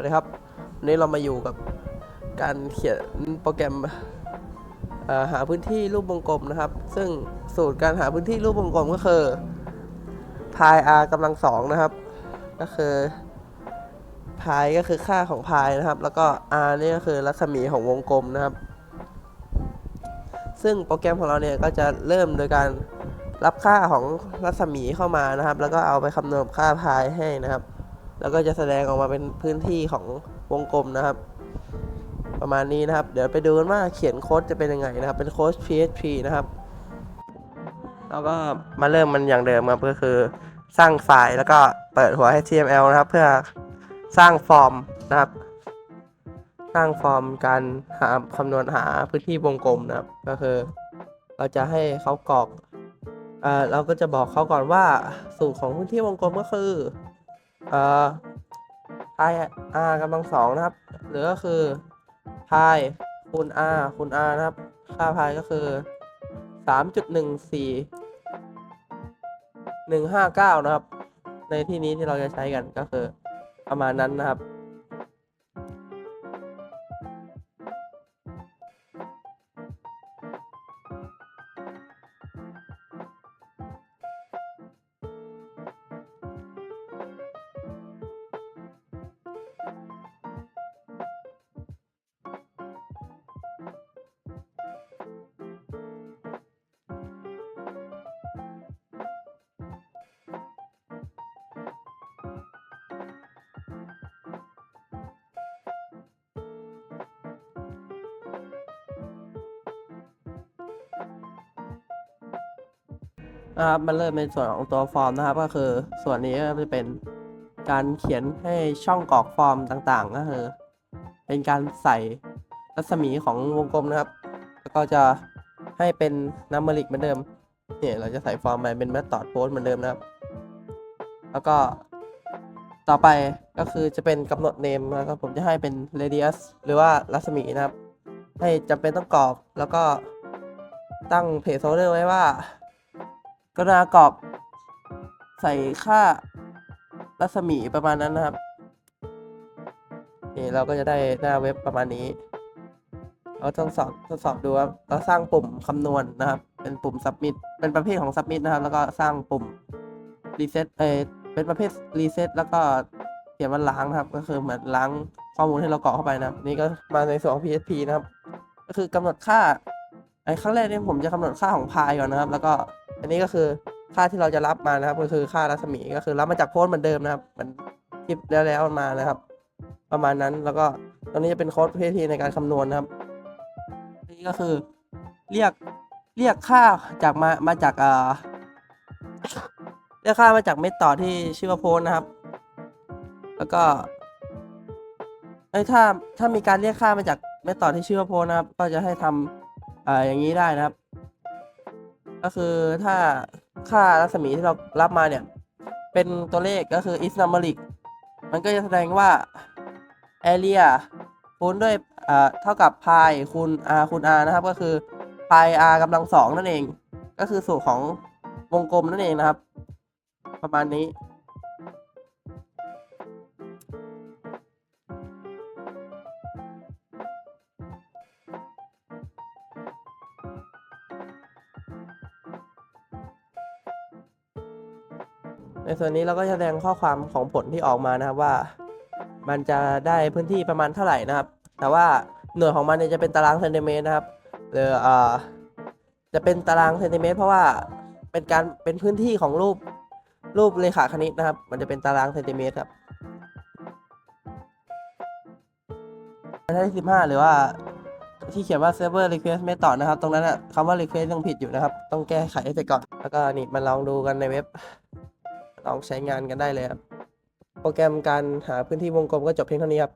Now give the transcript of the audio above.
วัสดีครับวันนี้เรามาอยู่กับการเขียนโปรแกรมหาพื้นที่รูปวงกลมนะครับ ซึ่งสูตรการหาพื้นที่รูปวงกลมก็คือ pi r กำลังสองนะครับ ก็คือ pi ก็คือค่าของ pi นะครับ แล้วก็ r นี่ก็คือรัศมีของวงกลมนะครับ ซึ่งโปรแกรมของเราเนี่ยก็จะเริ่มโดยการรับค่าของรัศมีเข้ามานะครับ แล้วก็เอาไปคำนวณค่า pi ให้นะครับ แล้วก็จะแสดงออกมาเป็นพื้นที่ของวงกลมนะครับ ประมาณนี้นะครับ เดี๋ยวไปดูกันว่าเขียนโค้ดจะเป็นยังไงนะครับ เป็นโค้ด PHP นะครับ แล้วก็มาเริ่มมันอย่างเดิมครับก็คือสร้างไฟล์แล้วก็เปิดหัว HTML นะครับ เพื่อสร้างฟอร์มนะครับ สร้างฟอร์มการหาคำนวณหาพื้นที่วงกลมนะครับ ก็คือ เราจะให้เขากรอกเอ่อเราก็จะบอกเขาก่อนว่าสูตรของพื้นที่วงกลมก็คือ อ่อ pi r กำลังสองนะครับ หรือก็คือ pi คูณ r คูณ r นะครับ ค่า pi ก็คือสามจุดหนึ่งสี่หนึ่งห้าเก้านะครับ ในที่นี้ที่เราจะใช้กันก็คือประมาณนั้นนะครับ นะครับ มันเริ่มเป็นส่วนของตัวฟอร์มนะครับ ก็คือส่วนนี้ก็จะเป็นการเขียนให้ช่องกรอกฟอร์มต่างๆ ก็คือเป็นการใส่รัศมีของวงกลมนะครับ แล้วก็จะให้เป็นนัมเบริกเหมือนเดิม เนี่ยเราจะใส่ฟอร์มไปเป็น method post เหมือนเดิมนะครับ แล้วก็ต่อไปก็คือจะเป็นกำหนด name นะครับ ผมจะให้เป็น radius หรือว่ารัศมีนะครับ ให้จำเป็นต้องกรอกแล้วก็ตั้ง placeholder ไว้ว่า กรุณากรอบใส่ค่ารัศมีประมาณนั้นนะครับ นี่เราก็จะได้หน้าเว็บประมาณนี้ เราทดสอบทดสอบดูครับเราสร้างปุ่มคำนวณนะครับ เป็นปุ่ม submit เป็นประเภทของ submit นะครับ แล้วก็สร้างปุ่ม reset เออเป็นประเภท reset แล้วก็เขียนว่าล้างนะครับ ก็คือเหมือนล้างข้อมูลให้เรากรอกเข้าไปนะครับ นี่ก็มาในส่วนของ PHP นะครับ ก็คือกำหนดค่าไอ้ครั้งแรกเนี่ยผมจะกำหนดค่าของพายก่อนนะครับ แล้วก็ อันนี้ก็คือค่าที่เราจะรับมานะครับ ก็คือค่ารัศมีก็คือรับมาจากโค้ดเหมือนเดิมนะครับเหมือนคลิปแล้วแล้วมานะครับ ประมาณนั้นแล้วก็ตอนนี้จะเป็นโค้ด PHP ในการคำนวณนะครับนี่ก็คือเรียกเรียกค่าจากมามาจากเอ่อเรียกค่ามาจากเมธอที่ชื่อว่าโพสนะครับ แล้วก็ไอ้ถ้าถ้ามีการเรียกค่ามาจากเมธอที่ชื่อว่าโพสนะครับ ก็จะให้ทำเอ่ออย่างนี้ได้นะครับ ก็คือถ้าค่ารัศมีที่เรารับมาเนี่ย เป็นตัวเลขก็คือ is numeric มันก็จะแสดงว่า area คูณด้วยเอ่าเท่ากับ pi คูณ r คูณ r นะครับ ก็คือ pi r กำลังสองนั่นเอง ก็คือสูตรของวงกลมนั่นเองนะครับ ประมาณนี้ ในส่วนนี้เราก็จะแสดงข้อความของผลที่ออกมานะครับว่า มันจะได้พื้นที่ประมาณเท่าไหร่นะครับ แต่ว่าหน่วยของมันเนี่ยจะเป็นตารางเซนติเมตรนะครับหรือเอ่อจะเป็นตารางเซนติเมตรเพราะว่าเป็นการเป็นพื้นที่ของรูปรูปเรขาคณิตนะครับ มันจะเป็นตารางเซนติเมตรครับอันที่สิบห้าหรือว่าที่เขียนว่า server request method นะครับ ตรงนั้นอะคำว่า request ยังผิดอยู่นะครับ ต้องแก้ไขให้เสร็จก่อน แล้วก็นี่มาลองดูกันในเว็บ ลองใช้งานกันได้เลยครับ โปรแกรมการหาพื้นที่วงกลมก็จบเพียงเท่านี้ครับ